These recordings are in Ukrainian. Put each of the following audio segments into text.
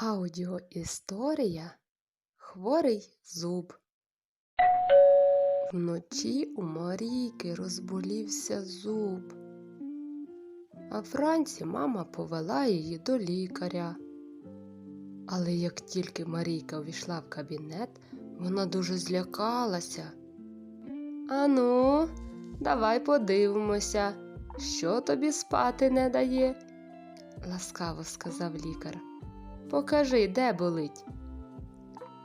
Аудіоісторія Хворий зуб. Вночі у Марійки розболівся зуб. А вранці мама повела її до лікаря. Але як тільки Марійка увійшла в кабінет, вона дуже злякалася. Ану, давай подивимося, що тобі спати не дає, ласкаво сказав лікар. Покажи, де болить.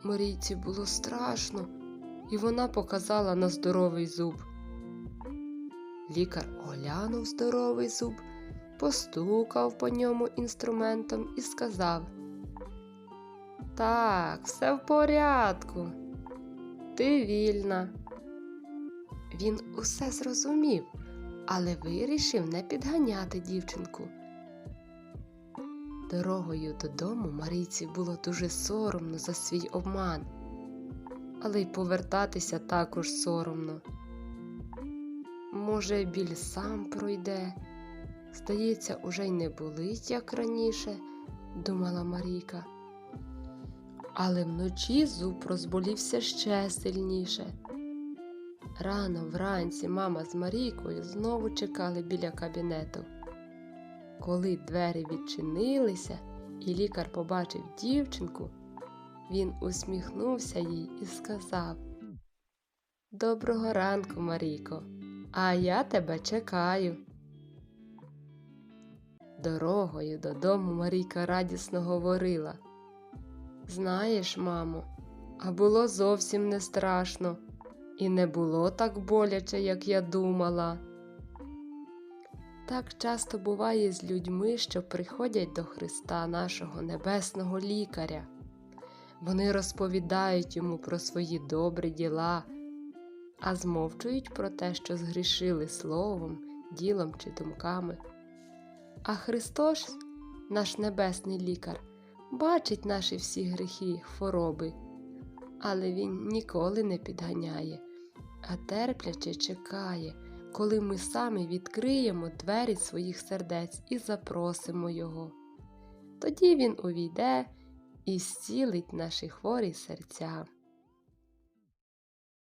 Марійці було страшно, і вона показала на здоровий зуб. Лікар оглянув здоровий зуб, постукав по ньому інструментом і сказав: Так, все в порядку. Ти вільна. Він усе зрозумів, але вирішив не підганяти дівчинку. Дорогою додому Марійці було дуже соромно за свій обман, але й повертатися також соромно. Може, біль сам пройде. Здається, уже й не болить, як раніше, думала Марійка. Але вночі зуб розболівся ще сильніше. Рано вранці мама з Марійкою знову чекали біля кабінету. Коли двері відчинилися і лікар побачив дівчинку, він усміхнувся їй і сказав Доброго ранку, Марійко, а я тебе чекаю. Дорогою додому Марійка радісно говорила Знаєш, мамо, а було зовсім не страшно, і не було так боляче, як я думала. Так часто буває з людьми, що приходять до Христа, нашого небесного лікаря. Вони розповідають йому про свої добрі діла, а змовчують про те, що згрішили словом, ділом чи думками. А Христос, наш небесний лікар, бачить наші всі гріхи, хвороби, але Він ніколи не підганяє, а терпляче чекає коли ми самі відкриємо двері своїх сердець і запросимо Його. Тоді Він увійде і зцілить наші хворі серця.